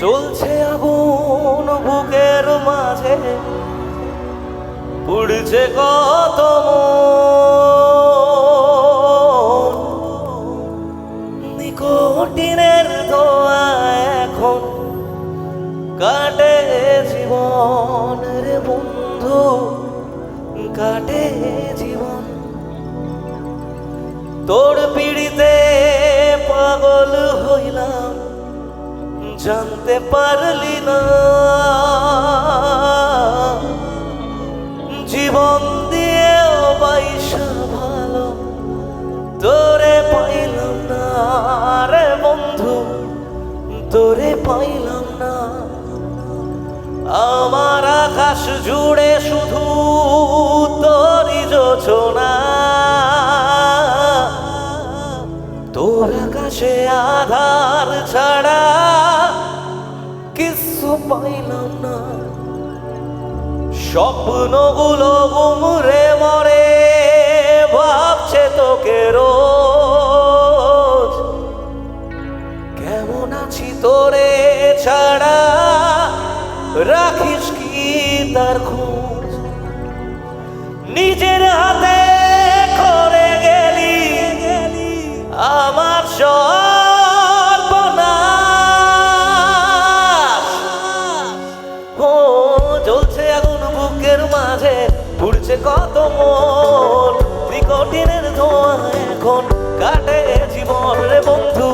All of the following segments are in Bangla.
চলছে আগুন বুকের মাঝে। উড়ছে কত মন জানতে পারলি না। জীবন দিয়েও বাইশা ভালো, তোরে পাইলাম না। রে বন্ধু, তোরে পাইলাম না। আমার আকাশ জুড়ে শুধু কিছু পাইলাম না। স্বপ্নগুলো উমরে মরে ভাবছে তোকে রোজ চলছে আগুন বুকের মাঝে উড়ছে কত মন। ত্রিকটিনের ধোঁয়া এখন কাটে জীবন রে বন্ধু।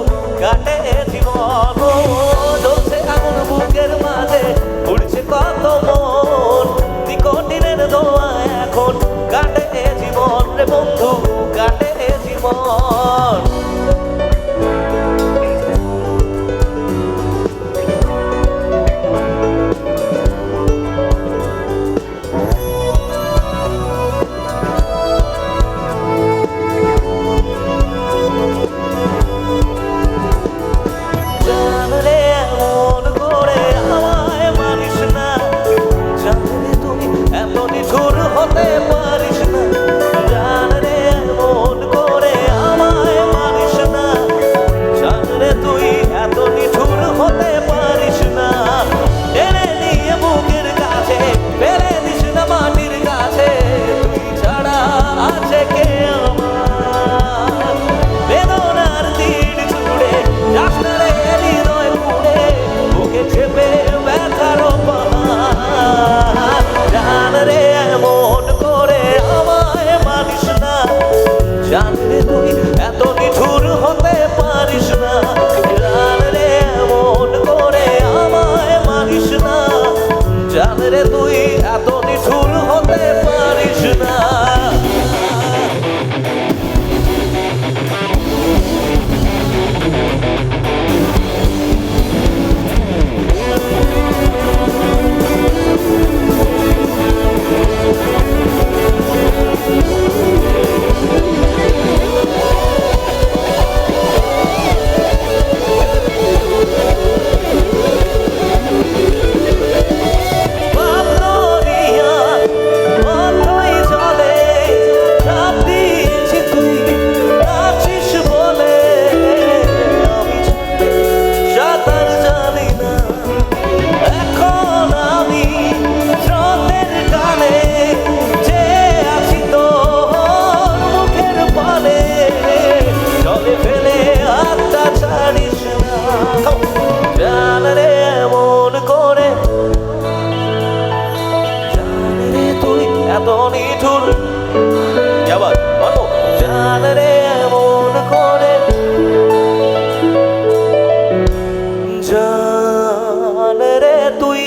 জান রে তুই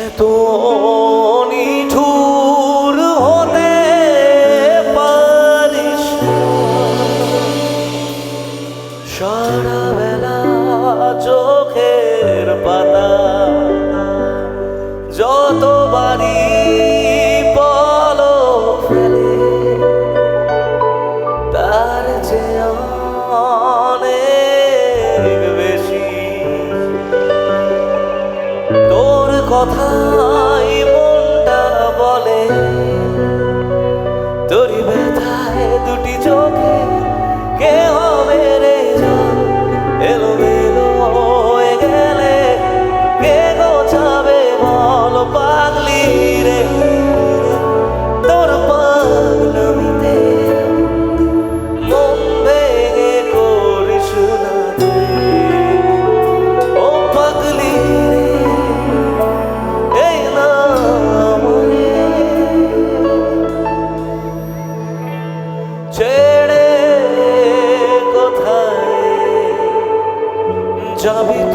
এত নিঠুর হতে পারিস সারা বেলা চোখের পাতা যত কথাই মনটা বলে। তোর ব্যথায় দুটি চোখে যাবি